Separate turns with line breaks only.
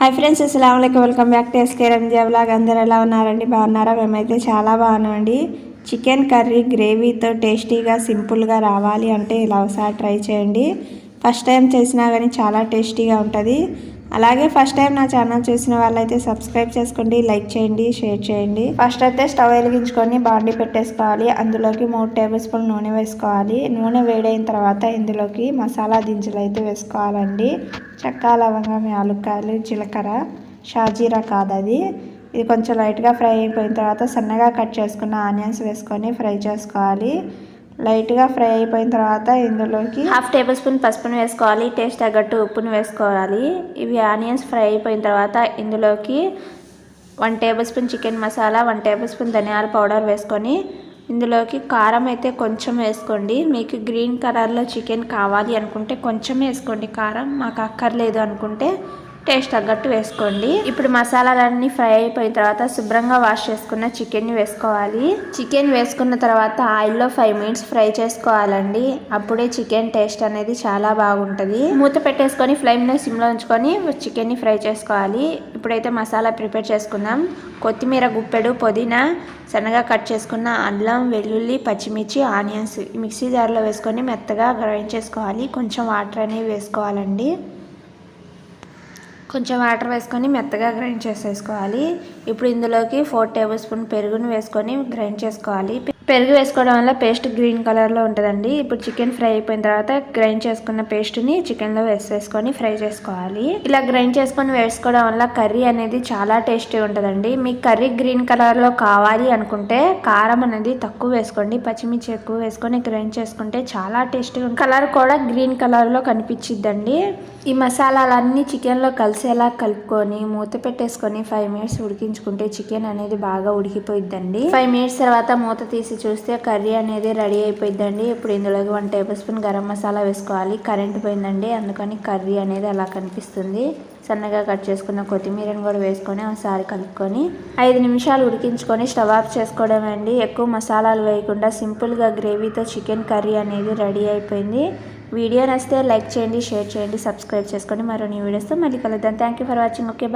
Hi friends అస్సలం welcome back to SK Ranja vlog అందరు ఎలా ఉన్నారండి? బాగున్నారా? మేమైతే చాలా బాగున్నామండి. చికెన్ కర్రీ గ్రేవీతో టేస్టీగా సింపుల్గా రావాలి అంటే ఇలా ఒకసారి ట్రై చేయండి. ఫస్ట్ టైం చేసినా కానీ చాలా టేస్టీగా ఉంటుంది. అలాగే ఫస్ట్ టైం నా ఛానల్ చూసిన వాళ్ళైతే సబ్స్క్రైబ్ చేసుకోండి లైక్ చేయండి షేర్ చేయండి. ఫస్ట్ అయితే స్టవ్ వెలిగించుకొని బాండి పెట్టేసుకోవాలి. అందులోకి మూడు టేబుల్ స్పూన్ నూనె వేసుకోవాలి. నూనె వేడైన తర్వాత ఇందులోకి మసాలా దించులు అయితే వేసుకోవాలండి. చెక్క లవంగం యాలుక్కాయలు జీలకర్ర షాజీరా కాదు అది. ఇది కొంచెం లైట్గా ఫ్రై అయిపోయిన తర్వాత సన్నగా కట్ చేసుకున్న ఆనియన్స్ వేసుకొని ఫ్రై చేసుకోవాలి. లైట్గా ఫ్రై అయిపోయిన తర్వాత ఇందులోకి హాఫ్ టేబుల్ స్పూన్ పసుపును వేసుకోవాలి. టేస్ట్ తగ్గట్టు ఉప్పును వేసుకోవాలి. ఇవి ఆనియన్స్ ఫ్రై అయిపోయిన తర్వాత ఇందులోకి one tablespoon chicken masala one tablespoon ధనియాల పౌడర్ వేసుకొని ఇందులోకి కారం అయితే కొంచెం వేసుకోండి. మీకు గ్రీన్ కలర్లో చికెన్ కావాలి అనుకుంటే కొంచెం వేసుకోండి. కారం మాకు అక్కర్లేదు అనుకుంటే టేస్ట్ తగ్గట్టు వేసుకోండి. ఇప్పుడు మసాలాలన్నీ ఫ్రై అయిపోయిన తర్వాత శుభ్రంగా వాష్ చేసుకున్న చికెన్ని వేసుకోవాలి. చికెన్ వేసుకున్న తర్వాత ఆయిల్లో ఫైవ్ మినిట్స్ ఫ్రై చేసుకోవాలండి. అప్పుడే చికెన్ టేస్ట్ అనేది చాలా బాగుంటుంది. మూత పెట్టేసుకొని ఫ్లేమ్ని సిమ్లో ఉంచుకొని చికెన్ని ఫ్రై చేసుకోవాలి. ఇప్పుడైతే మసాలా ప్రిపేర్ చేసుకుందాం. కొత్తిమీర గుప్పెడు పుదీనా సన్నగా కట్ చేసుకున్న అల్లం వెల్లుల్లి పచ్చిమిర్చి ఆనియన్స్ మిక్సీ జార్లో వేసుకొని మెత్తగా గ్రైండ్ చేసుకోవాలి. కొంచెం వాటర్ అనేవి వేసుకోవాలండి. కొంచెం వాటర్ వేసుకొని మెత్తగా గ్రైండ్ చేసేసుకోవాలి. ఇప్పుడు ఇందులోకి ఫోర్ టేబుల్ స్పూన్ పెరుగును వేసుకొని గ్రైండ్ చేసుకోవాలి. పెరుగు వేసుకోవడం వల్ల పేస్ట్ గ్రీన్ కలర్లో ఉంటుందండి. ఇప్పుడు చికెన్ ఫ్రై అయిపోయిన తర్వాత గ్రైండ్ చేసుకున్న పేస్ట్ని చికెన్లో వేసేసుకొని ఫ్రై చేసుకోవాలి. ఇలా గ్రైండ్ చేసుకొని వేసుకోవడం వల్ల కర్రీ అనేది చాలా టేస్టీ ఉంటుందండి. మీకు కర్రీ గ్రీన్ కలర్లో కావాలి అనుకుంటే కారం అనేది తక్కువ వేసుకోండి. పచ్చిమిర్చి ఎక్కువ వేసుకొని గ్రైండ్ చేసుకుంటే చాలా టేస్టీగా కలర్ కూడా గ్రీన్ కలర్లో కనిపించిద్దండి. ఈ మసాలాలన్నీ చికెన్లో కలిసేలా కలుపుకొని మూత పెట్టేసుకొని ఫైవ్ మినిట్స్ ఉడికించుకుంటే చికెన్ అనేది బాగా ఉడికిపోయిద్దండి. ఫైవ్ మినిట్స్ తర్వాత మూత తీసి చూస్తే కర్రీ అనేది రెడీ అయిపోయిందండి ఇప్పుడు ఇందులోకి one tablespoon garam masala వేసుకోవాలి. కరెంట్ పోయిందండి. అందుకని కర్రీ అనేది అలా కనిపిస్తుంది. సన్నగా కట్ చేసుకున్న కొత్తిమీరని కూడా వేసుకొని ఒకసారి కలుపుకొని ఐదు నిమిషాలు ఉడికించుకొని స్టవ్ ఆఫ్ చేసుకోవడం అండి. ఎక్కువ మసాలాలు వేయకుండా సింపుల్గా గ్రేవీతో చికెన్ కర్రీ అనేది రెడీ అయిపోయింది. వీడియో నచ్చితే లైక్ చేయండి షేర్ చేయండి సబ్స్క్రైబ్ చేసుకోండి మరో నీ వీడియోస్తో మళ్ళీ కలుద్దాం. Thank you for watching okay